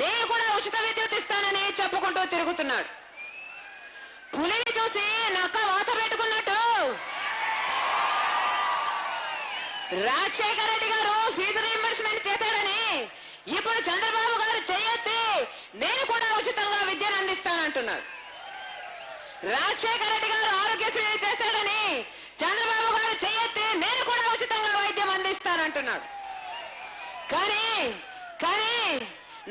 నేను కూడా ఉచిత విద్యుత్ ఇస్తానని చెప్పుకుంటూ తిరుగుతున్నాడు. పులిని చూసి నక్క వాత పెట్టుకున్నట్టు. రాజశేఖర రెడ్డి గారు ఫీజు రీఎంబర్స్మెంట్ చేశాడని ఇప్పుడు చంద్రబాబు గారు చేయొద్ది నేను కూడా ఉచితంగా విద్యను అందిస్తానంటున్నారు. రాజశేఖర రెడ్డి గారు ఆరోగ్యశ్రీ చేశాడని చంద్రబాబు గారు చేయొద్ది నేను కూడా ఉచితంగా వైద్యం అందిస్తానంటున్నారు కానీ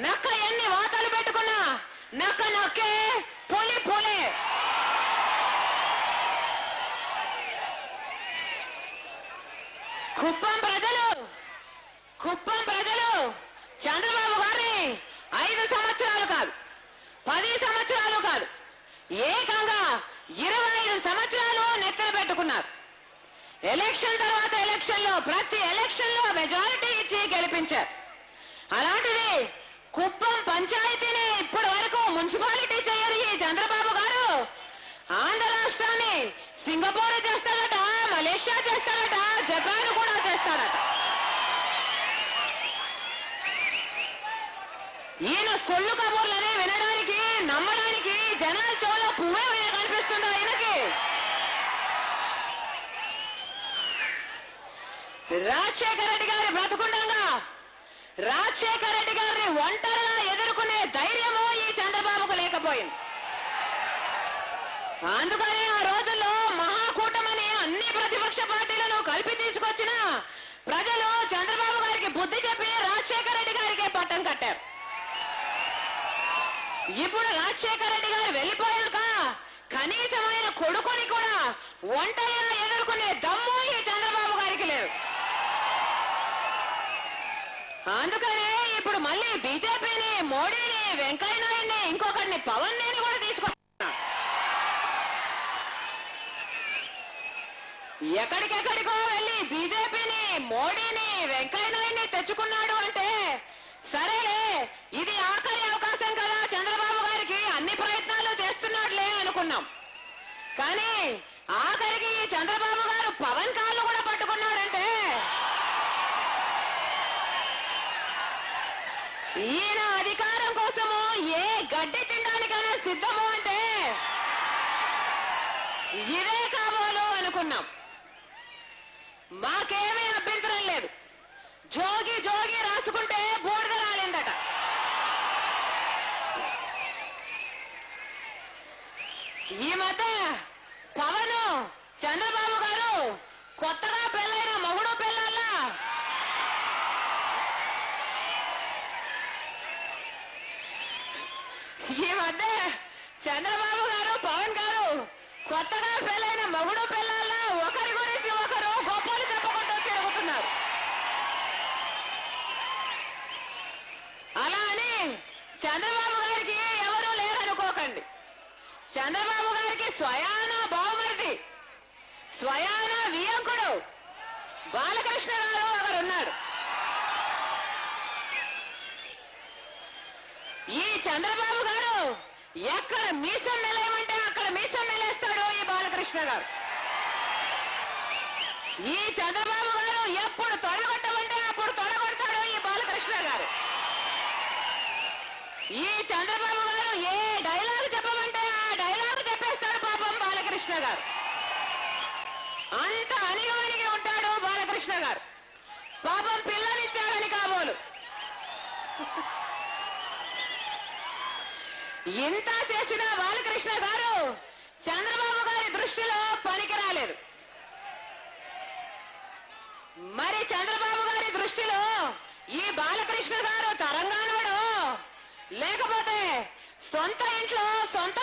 నక్క ఎన్ని వాతాలు పెట్టుకున్నా నక్క నక్కే పులి పులి. కుప్పం ప్రజలు కుప్పం ప్రజలు చంద్రబాబు గారిని ఐదు సంవత్సరాలు కాదు పది సంవత్సరాలు కాదు ఏకంగా ఇరవై ఐదు సంవత్సరాలు నెత్తలు పెట్టుకున్నారు. ఎలక్షన్ తర్వాత ఎలక్షన్లో ప్రతి ఎలక్షన్లో మెజారిటీ ఇచ్చి గెలిపించారు. కుప్పం పంచాయతీని ఇప్పటి వరకు మున్సిపాలిటీ చేయరు ఈ చంద్రబాబు గారు. ఆంధ్ర రాష్ట్రాన్ని సింగపూర్ చేస్తారట మలేషియా చేస్తారట జపాన్ కూడా చేస్తారట. ఈయన కొళ్ళు కబూర్లనే వినడానికి నమ్మడానికి జనాల చోలో పువ్వే కనిపిస్తుంది ఆయనకి రాజశేఖర రెడ్డి గారు బ్రతుకుండగా రాజశేఖర రెడ్డి గారిని ఒంటరిగా ఎదుర్కొనే ధైర్యము ఈ చంద్రబాబుకు లేకపోయింది అందుకని ఆ రోజుల్లో మహాకూటమని అన్ని ప్రతిపక్ష పార్టీలను కలిపి తీసుకొచ్చిన ప్రజలు చంద్రబాబు గారికి బుద్ధి చెప్పి రాజశేఖర రెడ్డి గారికి పట్టం కట్టారు. ఇప్పుడు రాజశేఖర రెడ్డి గారు వెళ్ళిపోయాక కనీసమైన కొడుకుని కూడా ఒంటరిగా ఎదుర్కొనే దమ్ము ఈ చంద్రబాబు గారికి లేదు. అందుకనే ఇప్పుడు మళ్ళీ బీజేపీని మోడీని వెంకయ్యనాయుడిని ఇంకొకరిని పవన్ ఎక్కడికెక్కడికో వెళ్ళి బీజేపీని మోడీని వెంకయ్య నాయుడిని తెచ్చుకున్నాడు అంటే సరేలే ఇది ఆఖరి అవకాశం కదా చంద్రబాబు గారికి అన్ని ప్రయత్నాలు చేస్తున్నాడులే అనుకున్నాం. కానీ ఆఖరికి చంద్రబాబు గారు పవన్ కాళ్ళు కూడా పట్టుకున్నాడంటే ఈయన అధికారం కోసము ఏ గడ్డి తినడానికైనా సిద్ధము అంటే ఇదే కాబోలు అనుకున్నాం. మాకేమీ అభ్యంతరం లేదు. జోగి జోగి రాసుకుంటే బోర్డు రాలేందట. ఈ మధ్య పవన్ చంద్రబాబు గారు కొత్తగా పెళ్ళైన మగుడు పెళ్ళాలా ఈ మధ్య చంద్రబాబు గారు పవన్ గారు కొత్తగా పెళ్ళ చంద్రబాబు గారికి స్వయాన బావమరిది స్వయాన వియంకుడు. బాలకృష్ణ గారు ఒకరున్నాడు ఈ చంద్రబాబు గారు ఎక్కడ మీసం నిలయమంటే అక్కడ మీసం నిలేస్తాడు ఈ బాలకృష్ణ గారు. ఈ చంద్రబాబు గారు ఎప్పుడు తొలగొట్టమంటే అప్పుడు తొలగొడతాడు ఈ బాలకృష్ణ గారు. ఈ చంద్రబాబు గారు ఏ డైలాగ్ చెప్పమంటే ఆ డైలాగ్ చెప్పేస్తాడు పాపం బాలకృష్ణ గారు అంత అణిగమణిగి ఉంటాడు బాలకృష్ణ గారు. పాపం పిల్లనిచ్చాడని కాబోలు. ఇంత చేసిన బాలకృష్ణ గారు చంద్రబాబు గారి దృష్టిలో పనికి రాలేదు. మరి చంద్రబాబు గారి దృష్టిలో ఈ బాలకృష్ణ గారు తెలంగాణలో లేకపోతే సొంత ఇంట్లో సొంత